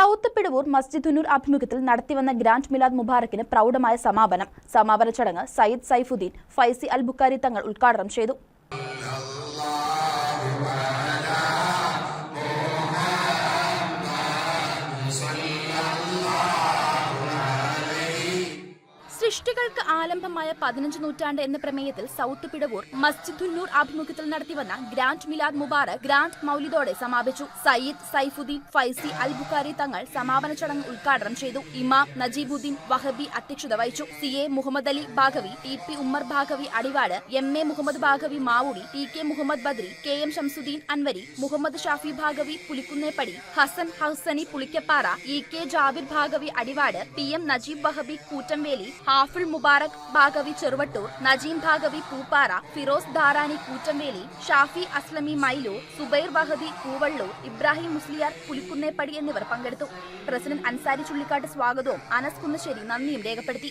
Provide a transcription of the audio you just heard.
South Pidavoor മസ്ജിദുനൂർ ആഭിമുഖ്യത്തിൽ നടത്തിവന്ന grand Milad മുബാറക്കിന് പ്രൗഢമായ സമാപനം. സമാപന ചടങ്ങ് സയ്യിദ് സൈഫുദ്ദീൻ ഫൈസി അൽ ബുക്കാരി തങ്ങൾ ഉദ്ഘാടനം ചെയ്തു. സൃഷ്ടികൾക്ക് ആലംബമായ പതിനഞ്ച് നൂറ്റാണ്ട് എന്ന പ്രമേയത്തിൽ സൗത്ത് പിടവൂർ മസ്ജിദുന്നൂർ അഭിമുഖത്തിൽ നടത്തിവന്ന ഗ്രാൻഡ് മിലാദ് മുബാറ ഗ്രാൻഡ് മൗലിദോടെ സമാപിച്ചു. സയ്യിദ് സൈഫുദ്ദീൻ ഫൈസി അൽ ബുഖാരി തങ്ങൾ സമാപന ചടങ്ങ് ഉദ്ഘാടനം ചെയ്തു. ഇമാം നജീബുദ്ദീൻ വഹബി അധ്യക്ഷത വഹിച്ചു. C. A. Muhammad Ali Baqavi T. P. Ummar Baqavi Adivad M. A. Muhammad Baqavi Mavudi T. K. Muhammad Badri K. M. Shamsuddin Anvari Muhammad Shafi Baqavi Pulikkunneppadi Hasan Hasani Pulikkappara E. K. Jabir Baqavi Adivad P. M. Najeeb Wahabi Koottamveli Hafiz Mubarak Baqavi Cheruvattoor Najeem Baqavi Pooppara Firoz Dharani Koottamveli Shafi Aslami Mylur Subair Bahadi Poovallur Ibrahim Musliyar Pulikkunneppadi എന്നിവർ പങ്കെടുത്തു. President Ansari Chullikkattu സ്വാഗതവും അനസ് കുന്നശ്ശേരി നന്ദിയും രേഖപ്പെടുത്തി.